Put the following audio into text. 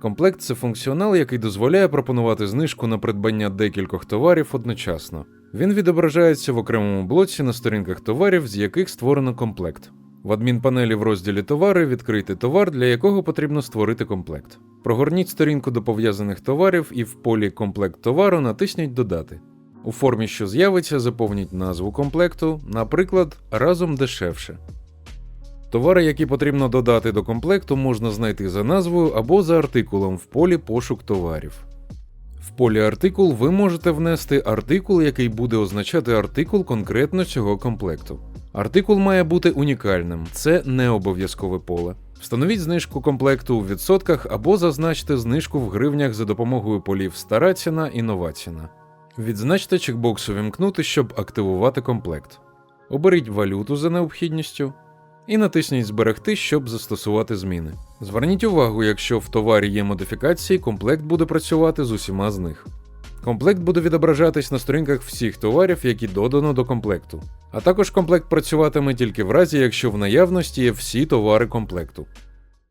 Комплект це функціонал, який дозволяє пропонувати знижку на придбання декількох товарів одночасно. Він відображається в окремому блоці на сторінках товарів, з яких створено комплект. В адмінпанелі в розділі Товари відкрити товар, для якого потрібно створити комплект. Прогорніть сторінку до пов'язаних товарів і в полі Комплект товару натисніть Додати. У формі, що з'явиться, заповніть назву комплекту, наприклад, разом дешевше. Товари, які потрібно додати до комплекту, можна знайти за назвою або за артикулом в полі Пошук товарів. В полі артикул ви можете внести артикул, який буде означати артикул конкретно цього комплекту. Артикул має бути унікальним, це не обов'язкове поле. Встановіть знижку комплекту у відсотках або зазначте знижку в гривнях за допомогою полів стара ціна і нова ціна. Відзначте чекбокс увімкнути, щоб активувати комплект. Оберіть валюту за необхідністю і натисніть Зберегти, щоб застосувати зміни. Зверніть увагу, якщо в товарі є модифікації, комплект буде працювати з усіма з них. Комплект буде відображатись на сторінках всіх товарів, які додано до комплекту. А також комплект працюватиме тільки в разі, якщо в наявності є всі товари комплекту.